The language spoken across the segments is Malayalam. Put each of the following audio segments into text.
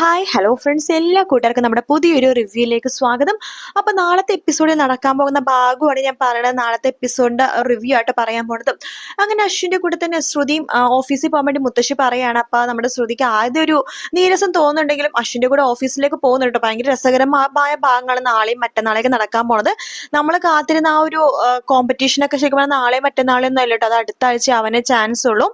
ഹായ് ഹലോ ഫ്രണ്ട്സ് എല്ലാ കൂട്ടുകാർക്കും നമ്മുടെ പുതിയൊരു റിവ്യൂയിലേക്ക് സ്വാഗതം. അപ്പോൾ നാളത്തെ എപ്പിസോഡിൽ നടക്കാൻ പോകുന്ന ഭാഗമാണ് ഞാൻ പറയുന്നത്. നാളത്തെ എപ്പിസോഡിന്റെ റിവ്യൂ ആയിട്ട് പറയാൻ പോണത് അങ്ങനെ അശ്വിന്റെ കൂടെ തന്നെ ശ്രുതിയും ഓഫീസിൽ പോകാൻ വേണ്ടി മുത്തശ്ശി പറയാണ്. അപ്പോൾ നമ്മുടെ ശ്രുതിക്ക് ആദ്യം ഒരു നീരസം തോന്നുന്നുണ്ടെങ്കിലും അശ്വിന്റെ കൂടെ ഓഫീസിലേക്ക് പോകുന്നുണ്ട് ഭയങ്കര രസകരമായ ഭാഗങ്ങളാണ് നാളെയും മറ്റന്നാളേക്ക് നടക്കാൻ പോണത്. നമ്മൾ കാത്തിരുന്ന ആ ഒരു കോമ്പറ്റീഷനൊക്കെ ശരിക്കും പറഞ്ഞാൽ നാളെയും മറ്റന്നാളെയൊന്നും ഒന്നും അല്ല അത് അടുത്ത ആഴ്ച അവനെ ചാൻസ് ഉള്ളൂ.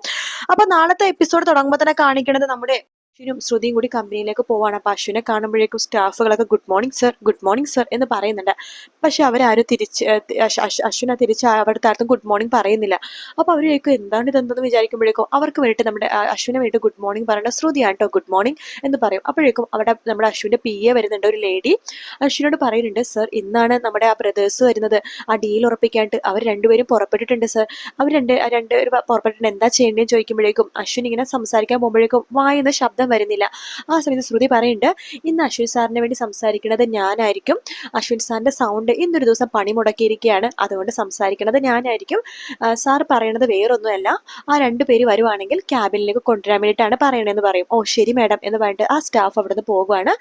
അപ്പോൾ നാളത്തെ എപ്പിസോഡ് തുടങ്ങുമ്പോൾ തന്നെ കാണിക്കുന്നത് നമ്മുടെ അശ്വിനും ശ്രുതിയും കൂടി കമ്പനിയിലേക്ക് പോവാണ്. അപ്പൊ അശ്വിനെ കാണുമ്പോഴേക്കും സ്റ്റാഫുകളൊക്കെ good morning sir good morning sir എന്ന് പറയുന്നുണ്ട്. പക്ഷെ അവരാരും തിരിച്ച് അശ്വിന തിരിച്ച് അവിടുത്തെ ആർക്കും ഗുഡ് മോർണിംഗ് പറയുന്നില്ല. അപ്പൊ അവരേക്കും എന്താണ് ഇതെന്തെന്ന് വിചാരിക്കുമ്പോഴേക്കും അവർക്ക് വേണ്ടിയിട്ട് നമ്മുടെ അശ്വിനെ വേണ്ടി ഗുഡ് മോർണിംഗ് പറയേണ്ട ശ്രുതിയാണ് കേട്ടോ ഗുഡ് മോർണിംഗ് എന്ന് പറയും. അപ്പോഴേക്കും അവിടെ നമ്മുടെ അശ്വിന്റെ പി എ വരുന്നുണ്ട് ഒരു ലേഡി. അശ്വിനോട് പറയുന്നുണ്ട് സർ ഇന്നാണ് നമ്മുടെ ആ ബ്രദേഴ്സ് വരുന്നത്. ആ ഡീൽ ഉറപ്പിക്കാനായിട്ട് അവർ രണ്ടുപേരും പുറപ്പെട്ടിട്ടുണ്ട് സർ. അവർ രണ്ട് രണ്ട് പുറപ്പെട്ടിട്ടുണ്ട്. എന്താ ചെയ്യേണ്ടതെന്ന് ചോദിക്കുമ്പോഴേക്കും അശ്വിൻ ഇങ്ങനെ സംസാരിക്കാൻ പോകുമ്പോഴേക്കും വായുന്ന ശബ്ദം വരുന്നില്ല. ആ സമയത്ത് ശ്രുതി പറയുന്നുണ്ട് ഇന്ന് അശ്വിൻ സാറിന് വേണ്ടി സംസാരിക്കുന്നത് ഞാനായിരിക്കും. അശ്വിൻ സാറിന്റെ സൗണ്ട് ഇന്നൊരു ദിവസം പണി മുടക്കിയിരിക്കുകയാണ്. അതുകൊണ്ട് സംസാരിക്കുന്നത് ഞാനായിരിക്കും. സാർ പറയണത് വേറൊന്നുമല്ല. ആ രണ്ടു പേര് വരുവാണെങ്കിൽ ക്യാബിനിലേക്ക് കൊണ്ടുവരാൻ വേണ്ടിയിട്ടാണ് പറയണതെന്ന് പറയും. ഓ ശരി മാഡം എന്ന് പറഞ്ഞിട്ട് ആ സ്റ്റാഫ് അവിടുന്ന് പോകുവാണ്.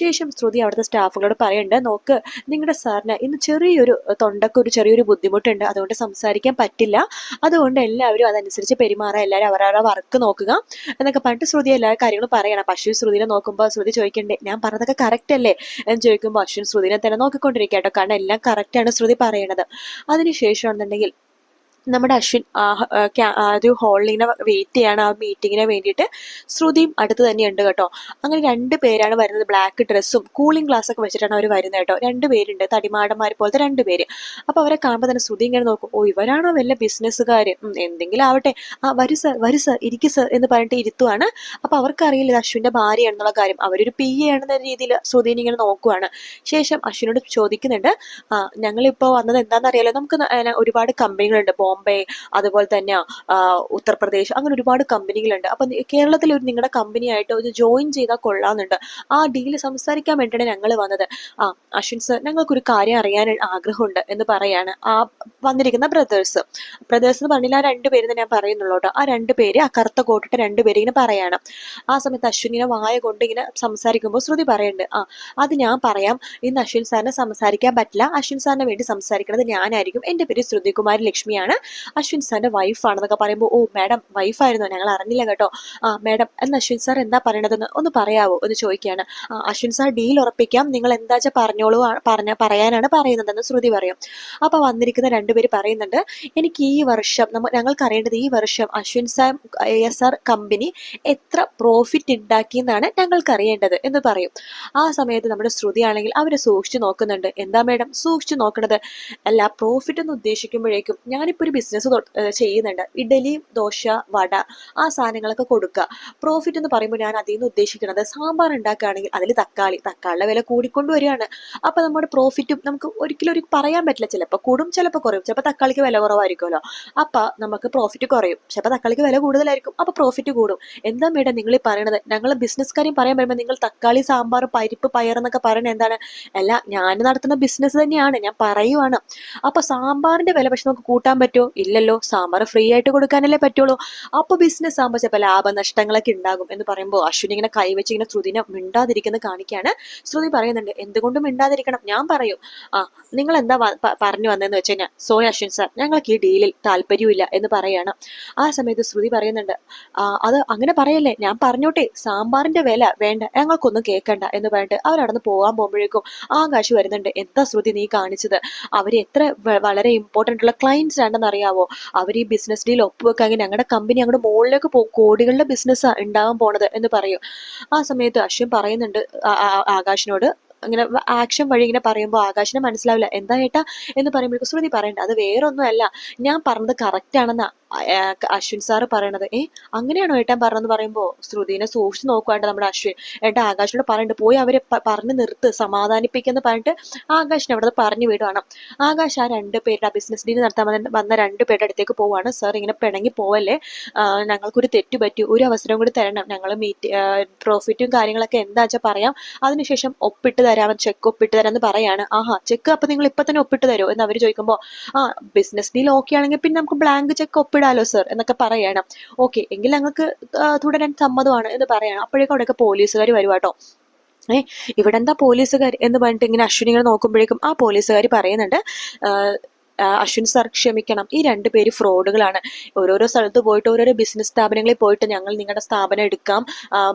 ശേഷം ശ്രുതി അവിടുത്തെ സ്റ്റാഫുകളോട് പറയുന്നുണ്ട് നോക്ക് നിങ്ങളുടെ സാറിന് ഇന്ന് ചെറിയൊരു തൊണ്ടക്ക് ഒരു ചെറിയൊരു ബുദ്ധിമുട്ടുണ്ട്. അതുകൊണ്ട് സംസാരിക്കാൻ പറ്റില്ല. അതുകൊണ്ട് എല്ലാവരും അതനുസരിച്ച് പെരുമാറാൻ എല്ലാവരും അവരവരുടെ വർക്ക് നോക്കുക എന്നൊക്കെ പറഞ്ഞിട്ട് ശ്രുതി എല്ലാ കാര്യങ്ങളും പറയണം. പക്ഷേ ശ്രുതിനെ നോക്കുമ്പോൾ ശ്രുതി ചോദിക്കണ്ടേ ഞാൻ പറഞ്ഞതൊക്കെ കറക്റ്റ് അല്ലേ? എന്ന് ചോദിക്കുമ്പോൾ അശ്വിൻ ശ്രുതിനെ തന്നെ നോക്കിക്കൊണ്ടിരിക്കുക കേട്ടോ. കാരണം എല്ലാം കറക്റ്റാണ് ശ്രുതി പറയണത്. അതിനുശേഷം അതിനുശേഷമാണെന്നുണ്ടെങ്കിൽ നമ്മുടെ അശ്വിൻ ഒരു ഹോളിനെ വെയിറ്റ് ചെയ്യാണ് ആ മീറ്റിങ്ങിന് വേണ്ടിയിട്ട്. ശ്രുതിയും അടുത്ത് തന്നെയുണ്ട് കേട്ടോ. അങ്ങനെ രണ്ട് പേരാണ് വരുന്നത്. ബ്ലാക്ക് ഡ്രസ്സും കൂളിംഗ് ഗ്ലാസ് ഒക്കെ വെച്ചിട്ടാണ് അവർ വരുന്നത് കേട്ടോ. രണ്ട് പേരുണ്ട്. തടിമാടന്മാരെ പോലത്തെ രണ്ട് പേര്. അപ്പോൾ അവരെ കാണുമ്പോൾ തന്നെ ശ്രുതി ഇങ്ങനെ നോക്കും. ഓ ഇവരാണോ വല്ല ബിസിനസ്സുകാർ എന്തെങ്കിലും ആവട്ടെ ആ വരൂ സർ വരൂ സർ ഇരിക്കു സർ എന്ന് പറഞ്ഞിട്ട് ഇരുത്തുവാണ്. അപ്പോൾ അവർക്കറിയില്ല ഇത് അശ്വിന്റെ ഭാര്യയാണെന്നുള്ള കാര്യം. അവരൊരു പി എ ആണെന്ന രീതിയിൽ ശ്രുതിനെ ഇങ്ങനെ നോക്കുവാണ്. ശേഷം അശ്വിനോട് ചോദിക്കുന്നുണ്ട്. ആ ഞങ്ങളിപ്പോ വന്നത് എന്താണെന്നറിയാലോ? നമുക്ക് ഒരുപാട് കമ്പനികളുണ്ട്. ബോംബെ അതുപോലെ തന്നെ ഉത്തർപ്രദേശ് അങ്ങനെ ഒരുപാട് കമ്പനികളുണ്ട്. അപ്പൊ കേരളത്തിൽ ഒരു നിങ്ങളുടെ കമ്പനി ആയിട്ട് ഒരു ജോയിൻ ചെയ്താൽ കൊള്ളാമെന്നുണ്ട് ആ ഡീൽ സംസാരിക്കാൻ വേണ്ടിയാണ് ഞങ്ങൾ വന്നത്. ആ അശ്വിൻ സർ ഞങ്ങൾക്കൊരു കാര്യം അറിയാൻ ആഗ്രഹമുണ്ട് എന്ന് പറയാണ്. ആ വന്നിരിക്കുന്ന ബ്രദേഴ്സ്. ബ്രദേഴ്സ് എന്ന് പറഞ്ഞാൽ ആ രണ്ടുപേരും ഞാൻ പറയുന്നുള്ളൂ കേട്ടോ. ആ രണ്ട് പേര് ആ കറുത്ത കോട്ടിട്ട രണ്ടുപേര് ഇങ്ങനെ പറയാണ്. ആ സമയത്ത് അശ്വിൻ ഇങ്ങനെ വായ കൊണ്ട് ഇങ്ങനെ സംസാരിക്കുമ്പോൾ ശ്രുതി പറയുന്നുണ്ട് ആ അത് ഞാൻ പറയാം. ഇന്ന് അശ്വിൻ സാറിനെ സംസാരിക്കാൻ പറ്റില്ല. അശ്വിൻ സാറിന് വേണ്ടി സംസാരിക്കുന്നത് ഞാനായിരിക്കും. എന്റെ പേര് ശ്രുതികുമാരി ലക്ഷ്മിയാണ്. അശ്വിൻ സാറിന്റെ വൈഫാണെന്നൊക്കെ പറയുമ്പോൾ ഓ മാഡം വൈഫായിരുന്നു ഞങ്ങൾ അറിഞ്ഞില്ല കേട്ടോ. ആ മാഡം എന്ന് അശ്വിൻ സാർ എന്താ പറയണതെന്ന് ഒന്ന് പറയാവോ? എന്ന് ചോദിക്കുകയാണ്. അശ്വിൻ സാർ ഡീൽ ഉറപ്പിക്കാം. നിങ്ങൾ എന്താ വെച്ചാൽ പറഞ്ഞോളൂ പറഞ്ഞ പറയാനാണ് പറയുന്നതെന്ന് ശ്രുതി പറയും. അപ്പോൾ വന്നിരിക്കുന്ന രണ്ടുപേര് പറയുന്നുണ്ട് എനിക്ക് ഈ വർഷം നമ്മൾ ഞങ്ങൾക്ക് അറിയേണ്ടത് ഈ വർഷം Ashwin sir S R company എത്ര പ്രോഫിറ്റ് ഉണ്ടാക്കി എന്നാണ് ഞങ്ങൾക്ക് അറിയേണ്ടത് എന്ന് പറയും. ആ സമയത്ത് നമ്മുടെ ശ്രുതി ആണെങ്കിൽ അവരെ സൂക്ഷിച്ചു നോക്കുന്നുണ്ട്. എന്താ മേഡം സൂക്ഷിച്ചു നോക്കണത്. അല്ല പ്രോഫിറ്റ് എന്ന് ഉദ്ദേശിക്കുമ്പോഴേക്കും ഞാനിപ്പോൾ ബിസിനസ് ചെയ്യുന്നുണ്ട്. ഇഡലി ദോശ വട ആ സാധനങ്ങളൊക്കെ കൊടുക്കുക. പ്രോഫിറ്റ് എന്ന് പറയുമ്പോൾ ഞാൻ അതിൽ നിന്ന് ഉദ്ദേശിക്കുന്നത് സാമ്പാർ ഉണ്ടാക്കുകയാണെങ്കിൽ അതിൽ തക്കാളി തക്കാളിയുടെ വില കൂടിക്കൊണ്ട് വരികയാണ്. അപ്പോൾ നമ്മുടെ പ്രോഫിറ്റും നമുക്ക് ഒരിക്കലും ഒരു പറയാൻ പറ്റില്ല. ചിലപ്പോൾ കൂടും ചിലപ്പോൾ കുറയും. ചിലപ്പോൾ തക്കാളിക്ക് വില കുറവായിരിക്കുമല്ലോ. അപ്പോൾ നമുക്ക് പ്രോഫിറ്റ് കുറയും. ചിലപ്പോൾ തക്കാളിക്ക് വില കൂടുതലായിരിക്കും. അപ്പോൾ പ്രോഫിറ്റ് കൂടും. എന്താ മേഡം നിങ്ങൾ ഈ പറയണത്? ഞങ്ങൾ ബിസിനസ് കാര്യം പറയാൻ വരുമ്പോൾ നിങ്ങൾ തക്കാളി സാമ്പാർ പരിപ്പ് പയർ എന്നൊക്കെ പറയുന്നത് എന്താണ്? അല്ല ഞാൻ നടത്തുന്ന ബിസിനസ് തന്നെയാണ്. ഞാൻ പറയുവാണ്. അപ്പോൾ സാമ്പാറിന്റെ വില പക്ഷെ നമുക്ക് കൂട്ടാൻ പറ്റുമോ? ഇല്ലല്ലോ. സാമ്പാർ ഫ്രീ ആയിട്ട് കൊടുക്കാനല്ലേ പറ്റുള്ളൂ. അപ്പൊ ബിസിനസ് ആകുമ്പോൾ ചിലപ്പോൾ ലാഭനഷ്ടങ്ങളൊക്കെ ഉണ്ടാകും എന്ന് പറയുമ്പോൾ അശ്വിനി ഇങ്ങനെ കൈവച്ച് ഇങ്ങനെ ശ്രുതിനെ മിണ്ടാതിരിക്കുന്ന കാണിക്കാണ്. ശ്രുതി പറയുന്നുണ്ട് എന്തുകൊണ്ടും മിണ്ടാതിരിക്കണം? ഞാൻ പറയും ആ നിങ്ങൾ എന്താ പറഞ്ഞു വന്നതെന്ന് വെച്ച് കഴിഞ്ഞാൽ സോയ അശ്വിൻ സാർ ഞങ്ങൾക്ക് ഈ ഡീലിൽ താല്പര്യമില്ല എന്ന് പറയാണ്. ആ സമയത്ത് ശ്രുതി പറയുന്നുണ്ട് അത് അങ്ങനെ പറയല്ലേ? ഞാൻ പറഞ്ഞോട്ടെ സാമ്പാറിന്റെ വില വേണ്ട ഞങ്ങൾക്കൊന്നും കേൾക്കണ്ട എന്ന് പറഞ്ഞിട്ട് അവരവിടുന്ന് പോകാൻ പോകുമ്പോഴേക്കും ആകാശ് വരുന്നുണ്ട് എന്താ ശ്രുതി നീ കാണിച്ചത്? അവർ എത്ര വളരെ ഇമ്പോർട്ടന്റ് ഉള്ള ക്ലയൻസ് ആണെന്ന് അറിയാവോ? അവർ ഈ ബിസിനസ് ഡീൽ ഒപ്പുവെക്കാമെങ്കിൽ ഞങ്ങളുടെ കമ്പനി അങ്ങോട്ട് മുകളിലേക്ക് പോകും കോടികളുടെ ബിസിനസ് ഉണ്ടാവാൻ പോണത് എന്ന് പറയും. ആ സമയത്ത് അശ്വിൻ പറയുന്നുണ്ട് ആകാശിനോട് അങ്ങനെ ആക്ഷൻ വഴി ഇങ്ങനെ പറയുമ്പോൾ ആകാശിനെ മനസ്സിലാവില്ല. എന്താ ഏട്ടാ? എന്ന് പറയുമ്പോഴേക്കും ശ്രുതി പറയണ്ട അത് വേറൊന്നുമല്ല. ഞാൻ പറഞ്ഞത് കറക്റ്റ് ആണെന്നാ. അശ്വിൻ സാറ് പറയണത്. ഏ അങ്ങനെയാണോ ഏട്ടാൻ പറഞ്ഞതെന്ന് പറയുമ്പോൾ ശ്രുതിനെ സൂക്ഷിച്ച് നോക്കുവാണ്ട് നമ്മുടെ അശ്വിൻ. ഏട്ടാ ആകാശിനോട് പറയണ്ട് പോയി അവരെ പറഞ്ഞ് നിർത്ത് സമാധാനിപ്പിക്കുന്നു പറഞ്ഞിട്ട് ആകാശിനെ അവിടെ പറഞ്ഞു വിടുവാണ്. ആകാശ് ആ രണ്ട് പേരുടെ ബിസിനസ് ഡീൽ നടത്താൻ വന്ന രണ്ട് പേരുടെ അടുത്തേക്ക് പോവാണ്. സാർ ഇങ്ങനെ പിണങ്ങി പോവല്ലേ? ഞങ്ങൾക്കൊരു തെറ്റ് പറ്റി. ഒരു അവസരം കൂടി തരണം. ഞങ്ങൾ മീറ്റ് പ്രോഫിറ്റും കാര്യങ്ങളൊക്കെ എന്താ വെച്ചാൽ പറയാം. അതിനുശേഷം ഒപ്പിട്ട് തരാം ചെക്ക് ഒപ്പിട്ട് തരാമെന്ന് പറയാണ്. ആഹാ ചെക്ക് അപ്പൊ നിങ്ങൾ ഇപ്പൊ തന്നെ ഒപ്പിട്ട് തരുമോ എന്ന് അവർ ചോദിക്കുമ്പോൾ ആ ബിസിനസ് ഡീൽ ഓക്കെ ആണെങ്കിൽ പിന്നെ നമുക്ക് ബ്ലാങ്ക് ചെക്ക് ഒപ്പിടാലോ സർ എന്നൊക്കെ പറയണം. ഓക്കെ എങ്കിൽ ഞങ്ങൾക്ക് തുടരാൻ സമ്മതമാണ് എന്ന് പറയണം. അപ്പോഴേക്കും അവിടെയൊക്കെ പോലീസുകാർ വരുവാട്ടോ ഏ ഇവിടെ എന്താ പോലീസുകാർ എന്ന് പറഞ്ഞിട്ട് ഇങ്ങനെ അശ്വിനി ഇങ്ങനെ നോക്കുമ്പോഴേക്കും ആ പോലീസുകാർ പറയുന്നുണ്ട് അശ്വിൻ സാർ ക്ഷമിക്കണം. ഈ രണ്ട് പേര് ഫ്രോഡുകളാണ് ഓരോരോ സ്ഥലത്ത് പോയിട്ട് ഓരോരോ ബിസിനസ് സ്ഥാപനങ്ങളിൽ പോയിട്ട് ഞങ്ങൾ നിങ്ങളുടെ സ്ഥാപനം എടുക്കാം.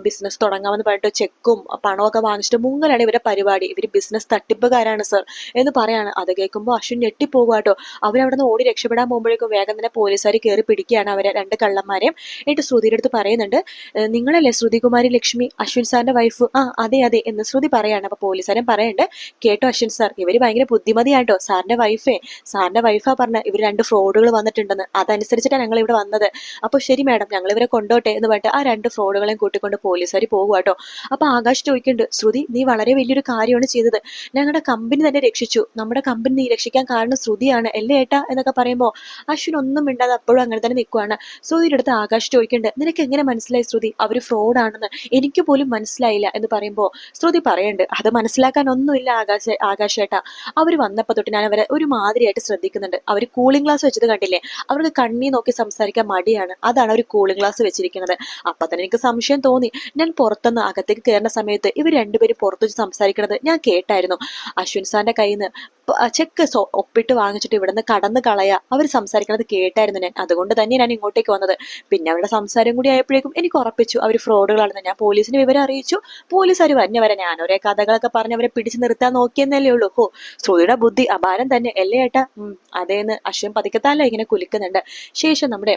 ബിസിനസ് തുടങ്ങാമെന്ന് പറഞ്ഞിട്ട് ചെക്കും പണമൊക്കെ വാങ്ങിച്ചിട്ട് മുങ്ങലാണ് ഇവരെ പരിപാടി. ഇവർ ബിസിനസ് തട്ടിപ്പുകാരാണ് സർ എന്ന് പറയാണ്. അത് കേൾക്കുമ്പോൾ അശ്വിൻ ഞെട്ടിപ്പോകുക കേട്ടോ അവരവിടെ നിന്ന് ഓടി രക്ഷപ്പെടാൻ പോകുമ്പോഴേക്കും വേഗം തന്നെ പോലീസുകാർ കയറി പിടിക്കുകയാണ് അവരെ രണ്ട് കള്ളന്മാരെയും. എന്നിട്ട് ശ്രുതിയുടെ അടുത്ത് പറയുന്നുണ്ട് "ഏഹ് നിങ്ങളല്ലേ ശ്രുതികുമാരി ലക്ഷ്മി അശ്വിൻ സാറിന്റെ വൈഫ് ആ അതെ അതെ എന്ന് ശ്രുതി പറയാണ്. അപ്പൊ പോലീസുകാരൻ പറയുന്നുണ്ട് കേട്ടോ അശ്വിൻ സാർ ഇവർ ഭയങ്കര ബുദ്ധിമതിയാട്ടോ. സാറിന്റെ വൈഫേ സാറിന്റെ വൈഫാ പറഞ്ഞ ഇവർ രണ്ട് ഫ്രോഡുകൾ വന്നിട്ടുണ്ടെന്ന്. അതനുസരിച്ചിട്ടാണ് ഞങ്ങൾ ഇവിടെ വന്നത്. അപ്പോൾ ശരി മാഡം ഞങ്ങൾ ഇവരെ കൊണ്ടോട്ടെ എന്ന് പറഞ്ഞിട്ട് ആ രണ്ട് ഫ്രോഡുകളെയും കൂട്ടിക്കൊണ്ട് പോലീസുകാർ പോകുക കേട്ടോ അപ്പോൾ ആകാശ് ചോദിക്കുന്നുണ്ട് ശ്രുതി നീ വളരെ വലിയൊരു കാര്യമാണ് ചെയ്തത്. ഞങ്ങളുടെ കമ്പനി തന്നെ രക്ഷിച്ചു. നമ്മുടെ കമ്പനി നീ രക്ഷിക്കാൻ കാരണം ശ്രുതിയാണ് അല്ലേ ഏട്ടാ? എന്നൊക്കെ പറയുമ്പോൾ അശ്വിൻ ഒന്നും മിണ്ടാതെ അപ്പോഴും അങ്ങനെ തന്നെ നിൽക്കുവാണ് ശ്രുതിയുടെ അടുത്ത് ആകാശ് ചോദിക്കുന്നുണ്ട് നിനക്ക് എങ്ങനെ മനസ്സിലായി ശ്രുതി? അവർ ഫ്രോഡാണെന്ന് എനിക്ക് പോലും മനസ്സിലായില്ല എന്ന് പറയുമ്പോൾ ശ്രുതി പറയുന്നുണ്ട് അത് മനസ്സിലാക്കാൻ ഒന്നുമില്ല ആകാശ ആകാശേട്ടാ അവർ വന്നപ്പോൾ തൊട്ട് ഞാൻ അവരെ ഒരു മാതിരിയായിട്ട് ശ്രദ്ധിക്കുന്നുണ്ട്. അവർ കൂളിംഗ് ഗ്ലാസ് വെച്ചത് കണ്ടില്ലേ? അവർക്ക് കണ്ണി നോക്കി സംസാരിക്കാൻ മടിയാണ്. അതാണ് അവർ കൂളിംഗ് ഗ്ലാസ് വെച്ചിരിക്കുന്നത്. അപ്പൊ തന്നെ എനിക്ക് സംശയം തോന്നി. ഞാൻ പുറത്തുനിന്ന് അകത്തേക്ക് കയറുന്ന സമയത്ത് ഇവർ രണ്ടുപേരും പുറത്തു വെച്ച് സംസാരിക്കുന്നത് ഞാൻ കേട്ടായിരുന്നു. അശ്വിൻ സാറിന്റെ കയ്യിൽ നിന്ന് ചെക്ക് ഒപ്പിട്ട് വാങ്ങിച്ചിട്ട് ഇവിടുന്ന് കടന്ന് കളയാ. അവർ സംസാരിക്കുന്നത് കേട്ടായിരുന്നു ഞാൻ. അതുകൊണ്ട് തന്നെ ഞാൻ ഇങ്ങോട്ടേക്ക് വന്നത്. പിന്നെ അവരുടെ സംസാരം കൂടി ആയപ്പോഴേക്കും എനിക്ക് ഉറപ്പിച്ചു. അവർ ഫ്രോഡുകളാണെന്ന് ഞാൻ പോലീസിന് വിവരം അറിയിച്ചു. പോലീസ് വന്നെ വരെ ഞാൻ ഒരേ കഥകളൊക്കെ പറഞ്ഞ് അവരെ പിടിച്ചു നിർത്താൻ നോക്കിയെന്നല്ലേ ഉള്ളൂ. ഹോ ശ്രുതിയുടെ ബുദ്ധി അപാരം തന്നെ. അല്ലേ ഏട്ടാ? അതേന്ന് അശ്വൻ പതിക്കത്താല്ല ഇങ്ങനെ കുലിക്കുന്നുണ്ട്. ശേഷം നമ്മുടെ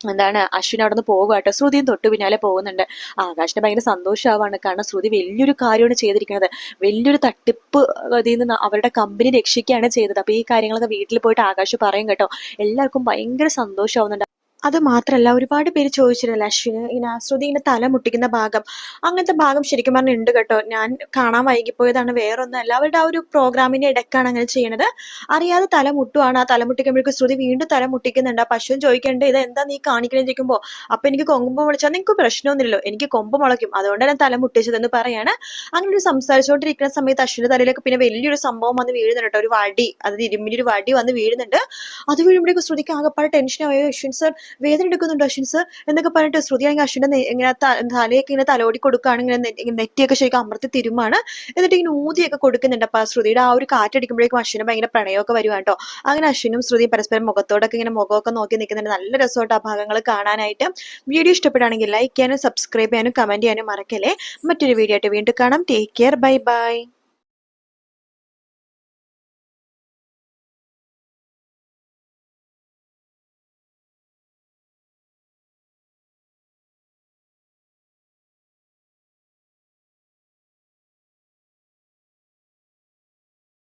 എന്താണ് അശ്വിൻ അവിടെ നിന്ന് പോകുക കേട്ടോ ശ്രുതിയും തൊട്ട് പിന്നാലെ പോകുന്നുണ്ട്. ആകാശിന് ഭയങ്കര സന്തോഷമാവാണ്. കാരണം ശ്രുതി വലിയൊരു കാര്യമാണ് ചെയ്തിരിക്കുന്നത്. വലിയൊരു തട്ടിപ്പ് ഇതിൽ നിന്ന് അവരുടെ കമ്പനി രക്ഷിക്കുകയാണ് ചെയ്തത്. അപ്പൊ ഈ കാര്യങ്ങളൊക്കെ വീട്ടിൽ പോയിട്ട് ആകാശ് പറയും കേട്ടോ. എല്ലാവർക്കും ഭയങ്കര സന്തോഷമാവുന്നുണ്ട്. അത് മാത്രല്ല ഒരുപാട് പേര് ചോദിച്ചിരുന്നില്ല അശ്വിന് ഇങ്ങനെ ശ്രുതി ഇങ്ങനെ തല മുട്ടിക്കുന്ന ഭാഗം. അങ്ങനത്തെ ഭാഗം ശരിക്കും പറഞ്ഞാൽ ഉണ്ട് കേട്ടോ. ഞാൻ കാണാൻ വൈകിപ്പോയതാണ് വേറൊന്നുമല്ല അവരുടെ ആ ഒരു പ്രോഗ്രാമിന്റെ ഇടക്കാണ് അങ്ങനെ ചെയ്യണത്. അറിയാതെ തല മുട്ടുവാണ്. ആ തല മുട്ടിക്കുമ്പോഴേക്കും ശ്രുതി വീണ്ടും തല മുട്ടിക്കുന്നുണ്ട്. ആ പശുവും ചോദിക്കേണ്ടത് ഇത് എന്താ നീ കാണിക്കണേ? ചോദിക്കുമ്പോൾ അപ്പൊ എനിക്ക് കൊമ്പ് മുളച്ചാൽ നിങ്ങൾക്ക് പ്രശ്നമൊന്നുമില്ലല്ലോ. എനിക്ക് കൊമ്പ് മുളയ്ക്കും. അതുകൊണ്ടാണ് ഞാൻ തല മുട്ടിച്ചതെന്ന് പറയാണ്. അങ്ങനെ ഒരു സംസാരിച്ചുകൊണ്ടിരിക്കുന്ന സമയത്ത് അശ്വിന്റെ തലയിലൊക്കെ പിന്നെ വലിയൊരു സംഭവം വന്ന് വീഴുന്നുണ്ട് കേട്ടോ. ഒരു വടി അത് ഇരുമ്പിന്റെ ഒരു വടി വന്ന് വീഴുന്നുണ്ട്. അത് വീഴുമ്പോഴേക്കും ശ്രുതിക്ക് ആകെപ്പാടെ ടെൻഷൻ ആയോ. അശ്വിൻ സർ വേദന എടുക്കുന്നുണ്ടോ അശ്വിൻ സർ എന്നൊക്കെ പറഞ്ഞിട്ട് ശ്രുതി ആണെങ്കിൽ അശ്വിന്റെ ഇങ്ങനെ തലയൊക്കെ ഇങ്ങനെ തലോടി കൊടുക്കുകയാണ് ഇങ്ങനെ നെറ്റിയൊക്കെ ശരിക്കും അമർത്തി തിരുമാണ് എന്നിട്ട് ഇങ്ങനെ ഊതിയൊക്കെ കൊടുക്കുന്നുണ്ട്. അപ്പൊ ശ്രുതിയുടെ ആ ഒരു കാറ്റടിക്കുമ്പോഴേക്കും അശ്വിന് ഭയങ്കര പ്രണയമൊക്കെ വരുവാണ് കേട്ടോ. അങ്ങനെ അശ്വിനും ശ്രുതിയും പരസ്പരം മുഖത്തോടൊക്കെ ഇങ്ങനെ മുഖമൊക്കെ നോക്കി നിൽക്കുന്നുണ്ട്. നല്ല രസമായിട്ട് ആ ഭാഗങ്ങൾ കാണാനായിട്ട്. വീഡിയോ ഇഷ്ടപ്പെടുകയാണെങ്കിൽ ലൈക്ക് ചെയ്യാനും സബ്സ്ക്രൈബ് ചെയ്യാനും കമന്റ് ചെയ്യാനും മറക്കല്ലേ. മറ്റൊരു വീഡിയോ ആയിട്ട് വീണ്ടും കാണാം. Take care bye bye